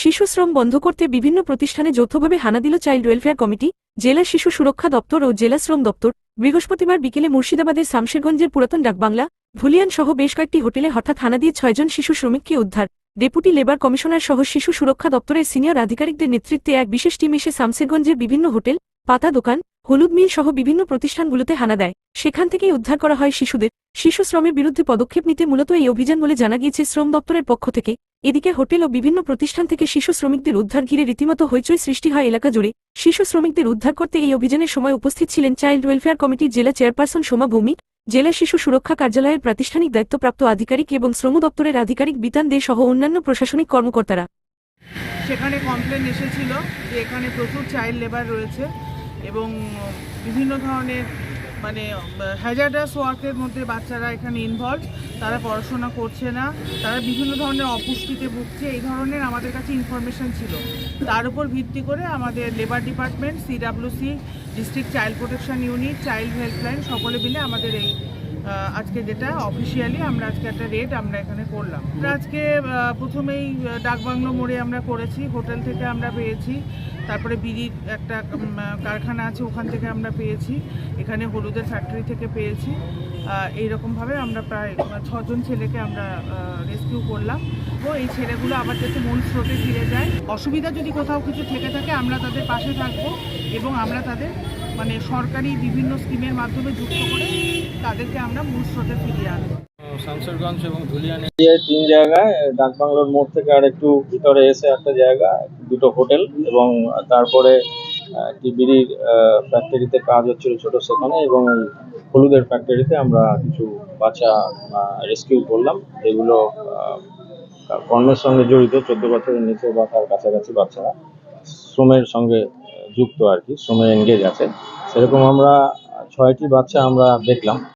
শিশু শ্রম বন্ধ করতে বিভিন্ন প্রতিষ্ঠানে যৌথভাবে হানা দিল চাইল্ড ওয়েলফেয়ার কমিটি, জেলা শিশু সুরক্ষা দপ্তর ও জেলা শ্রম দপ্তর। বৃহস্পতিবার বিকেলে মুর্শিদাবাদের শামশেরগঞ্জের পুরাতন ডাকবাংলা, ভুলিয়ান সহ বেশ কয়েকটি হোটেলে হঠাৎ হানা দিয়ে ছয়জন শিশু শ্রমিককে উদ্ধার। ডেপুটি লেবার কমিশনার সহ শিশু সুরক্ষা দপ্তরের সিনিয়র আধিকারিকদের নেতৃত্বে এক বিশেষ টিম এসে শামশেরগঞ্জের বিভিন্ন হোটেল, পাতা দোকান হলুদ মিল সহ বিভিন্ন প্রতিষ্ঠানগুলোতে হানা দেয়। সেখান থেকেই উদ্ধার করা হয় শিশুদের। শিশু শ্রমের বিরুদ্ধে পদক্ষেপ নিতে মূলত এই অভিযান বলে জানা গিয়েছে শ্রম দপ্তরের পক্ষ থেকে। এদিকে হোটেল ও বিভিন্ন প্রতিষ্ঠান থেকে শিশু শ্রমিকদের উদ্ধার ঘিরে রীতিমতো হইচই সৃষ্টি হয় এলাকা জুড়ে। শিশু শ্রমিকদের উদ্ধার করতে এই অভিযানের সময় উপস্থিত ছিলেন চাইল্ড ওয়েলফেয়ার কমিটির জেলা চেয়ারপারসন সোমা ভৌমিক, জেলা শিশু সুরক্ষা কার্যালয়ের প্রাতিষ্ঠানিক দায়িত্বপ্রাপ্ত আধিকারিক এবং শ্রম দপ্তরের আধিকারিক বিতান দে সহ অন্যান্য প্রশাসনিক কর্মকর্তারা। সেখানে কমপ্লেন এসেছিল যে এখানে প্রচুর চাইল্ড লেবার রয়েছে। এবং বিভিন্ন ধরনের মানে হ্যাজার্ডাস ওয়ার্কের মধ্যে বাচ্চারা এখানে ইনভলভ তারা পড়াশোনা করছে না। তারা বিভিন্ন ধরনের অপুষ্টিতে ভুগছে। এই ধরনের আমাদের কাছে ইনফরমেশান ছিল। তার উপর ভিত্তি করে আমাদের labour department CWC district child protection unit child helpline সকলে মিলে আমাদের এই আজকে যেটা অফিসিয়ালি আমরা আজকে একটা রেড আমরা এখানে করলাম। আজকে প্রথমেই ডাকবাংলো মোড়ে আমরা করেছি, হোটেল থেকে আমরা পেয়েছি, তারপরে বিড়ির একটা কারখানা আছে, ওখান থেকে আমরা পেয়েছি, এখানে হলুদের ফ্যাক্টরি থেকে পেয়েছি। এইরকমভাবে আমরা প্রায় ছজন ছেলেকে আমরা রেস্কিউ করলাম। তো এই ছেলেগুলো আবার যাতে মূল স্রোতে ফিরে যায়। অসুবিধা যদি কোথাও কিছু থেকে থাকে, আমরা তাদের পাশে থাকব এবং আমরা তাদের মানে সরকারি বিভিন্ন স্কিমের মাধ্যমে যুক্ত করে তাদেরকে আমরা মূল স্রোতে ফিরিয়ে আনব। শামসেরগঞ্জ এবং ধুলিয়ানে এই তিন জায়গায় ডাকবাংলোর মোড় থেকে আর একটু ভিতরে এসে একটা জায়গা দুটো হোটেল এবং তারপরে একটি বিড়ির ফ্যাক্টরিতে কাজ হচ্ছিল ছোট সেখানে এবং হলুদের ফ্যাক্টরিতে আমরা কিছু বাচ্চা রেস্কিউ করলাম। যেগুলো কর্মের সঙ্গে জড়িত চোদ্দ বছরের নিচে বা তার কাছাকাছি বাচ্চারা। শ্রমের সঙ্গে যুক্ত আর কি শ্রমে এনগেজ আছে। সেরকম আমরা ছয়টি বাচ্চা আমরা দেখলাম।